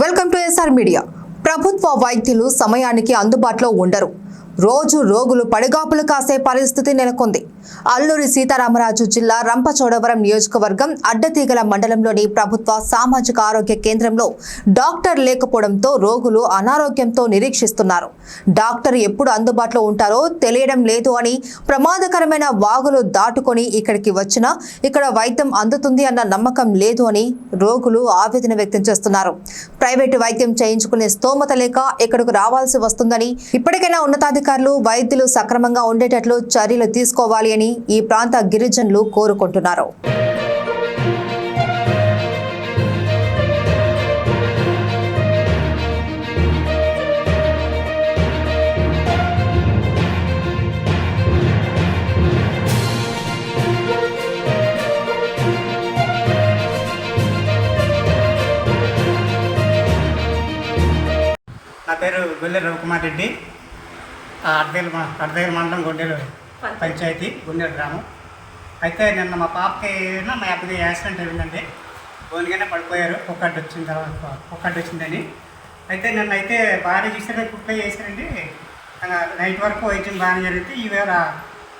Welcome to SR media. ప్రభుత్వ వైద్యులు సమయానికి అందుబాటులో ఉండరు. రోజు రోగులు పడిగాపులు కాసే పరిస్థితి నెలకొంది. అల్లూరి సీతారామరాజు జిల్లా రంపచోడవరం నియోజకవర్గం అడ్డతీగల మండలంలోని ప్రభుత్వ సామాజిక ఆరోగ్య కేంద్రంలో డాక్టర్ లేకపోవడంతో రోగులు అనారోగ్యంతో నిరీక్షిస్తున్నారు. డాక్టర్ ఎప్పుడు అందుబాటులో ఉంటారో తెలియడం లేదు అని ప్రమాదకరమైన వాగులు దాటుకొని ఇక్కడికి వచ్చినా ఇక్కడ వైద్యం అందుతుంది అన్న నమ్మకం లేదు అని రోగులు ఆవేదన వ్యక్తం చేస్తున్నారు. ప్రైవేటు వైద్యం చేయించుకునే స్తోమత లేక ఇక్కడకు రావాల్సి వస్తుందని ఇప్పటికైనా ఉన్నతాధికారులు వైద్యులు సక్రమంగా ఉండేటట్లు చర్యలు తీసుకోవాలి అని ఈ ప్రాంత గిరిజనులు కోరుకుంటున్నారు. నా పేరు గొల్లె రవికుమార్ రెడ్డి. అడ్డేలు అడ్డేలు మండలం గుండెలు పంచాయతీ గుండెలు గ్రామం. అయితే నిన్న మా పాపకి మా అబ్బాయి యాక్సిడెంట్ అయిందండి ఓన్గానే పడిపోయారు. ఒక్కటి వచ్చిన తర్వాత ఒక్కటి వచ్చిందని అయితే నన్ను అయితే బాగానే చూసారు కుక్క చేశారండి నైట్ వరకు వైద్యం బాగానే జరిగితే ఈవేళ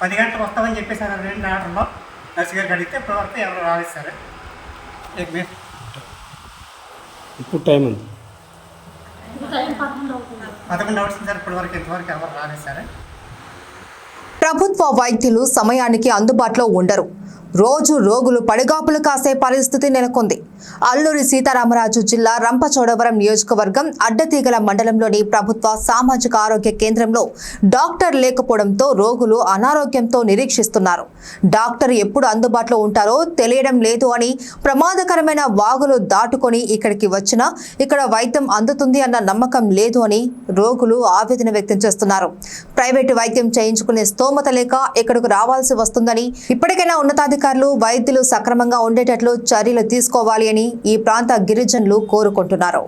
పది గంటలకు వస్తామని చెప్పేసారు రెండు ఆర్డర్లో నర్సు గారికి అడిగితే ఇప్పటి వరకు ఎవరు రాలేదు సార్. మీరు ఇప్పుడు టైం ఉంది పదకొండు అవర్స్ సార్ ఇప్పటి వరకు ఇంతవరకు ఎవరు రాలేదు సార్. ప్రభుత్వ వైద్యులు సమయానికి అందుబాటులో ఉండరు. రోజు రోగులు పడిగాపులు కాసే పరిస్థితి నెలకొంది. అల్లూరి సీతారామరాజు జిల్లా రంపచోడవరం నియోజకవర్గం అడ్డతీగల మండలంలోని ప్రభుత్వ సామాజిక ఆరోగ్య కేంద్రంలో డాక్టర్ లేకపోవడంతో రోగులు అనారోగ్యంతో నిరీక్షిస్తున్నారు. డాక్టర్ ఎప్పుడు అందుబాటులో ఉంటారో తెలియడం లేదు అని ప్రమాదకరమైన వాగులు దాటుకొని ఇక్కడికి వచ్చినా ఇక్కడ వైద్యం అందుతుంది అన్న నమ్మకం లేదు అని రోగులు ఆవేదన వ్యక్తం చేస్తున్నారు. ప్రైవేటు వైద్యం చేయించుకునే స్తోమత లేక ఇక్కడకు రావాల్సి వస్తుందని ఇప్పటికైనా ఉన్నతాధికారులు వైద్యులు సక్రమంగా ఉండేటట్లు చర్యలు తీసుకోవాలి అని ఈ ప్రాంత గిరిజనులు కోరుకుంటున్నారు.